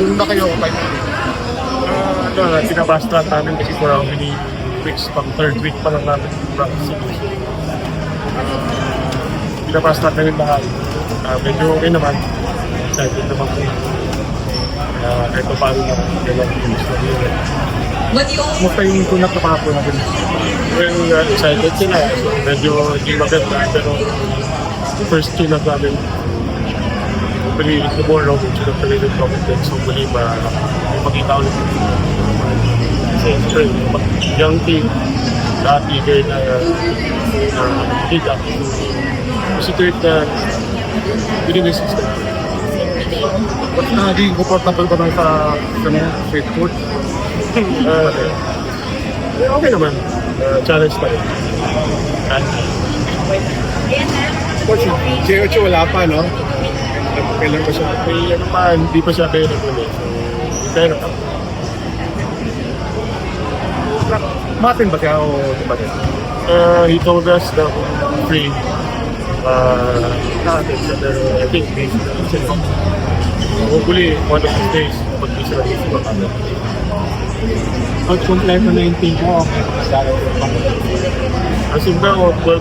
Kung na kayo, okay. Uh, ano, sinabas lang namin kasi for how many weeks, pang third week pa lang namin practice. Uh, sinabas lang namin lahat. Uh, medyo okay naman. Excited naman po. Uh, kahit pa paano na dalawang games na yun. Kumusta yung tunat na papo natin? Well, uh, excited sila. So, medyo hindi maganda. Pero first tunat namin, hopefully tomorrow, have created confidence. Hopefully, ma makita ulit. Kasi, sure, young team, lahat eager na na kita. Kasi third na within the system. Ba't naging comfortable ka na sa sa mga street food? Uh, okay naman. Uh, challenge pa rin. At, Coach, si Ocho wala pa, no? Kailan pa siya? may ano pa, hindi pa siya available eh. So, pero, Matin ba siya o ba din? uh, he told us na kung free, uh, natin siya, pero I think busy na rin sila. Hopefully, one of these days, mag-busy na rin sila kami. Coach, kompleto na yung team mo. As in now, 12,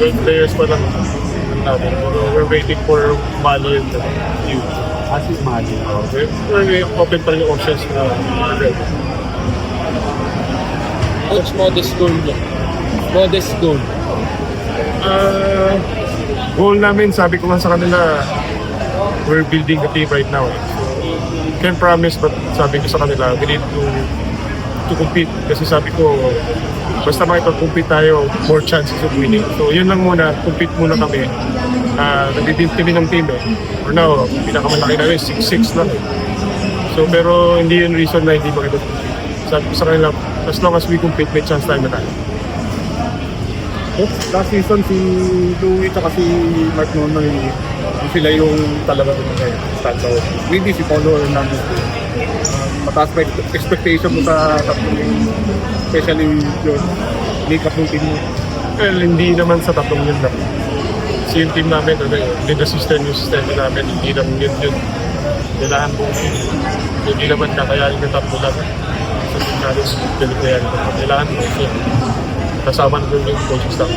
12 players pa lang ang natin. Pero we're waiting for Mali and you. As is Mali. Okay. We're open pa rin yung options na Coach Modest goal niya. Modest goal. Uh, goal namin, sabi ko nga sa kanila, we're building a team right now. Eh. So, can promise, but sabi ko sa kanila, we need to to compete. Kasi sabi ko, basta makipag-compete tayo, more chances of winning. So, yun lang muna, compete muna kami. Uh, nagtitim kami ng team eh. For now, pinakamalaki namin, 6-6 lang eh. So, pero hindi yun reason na hindi makipag-compete. Sabi ko sa kanila, as long as we compete, may chance tayo tayo. Coach, last season si Louie at si Mark Nonoy, sila yung talaga yung stand out. Hindi si Paulo Hernandez. Mataas pa yung expectation mo sa tatlong yung- especially yung makeup ng team mo. Well, hindi naman sa tatlong yun lang. Kasi yung team namin, ano yun, system yung system namin, hindi naman yun yun. Kailangan mo, hindi naman kakayanin yung tatlo lang. Sa team namin, galing na yan. Kailangan mo, so, kasama na yung coaching staff.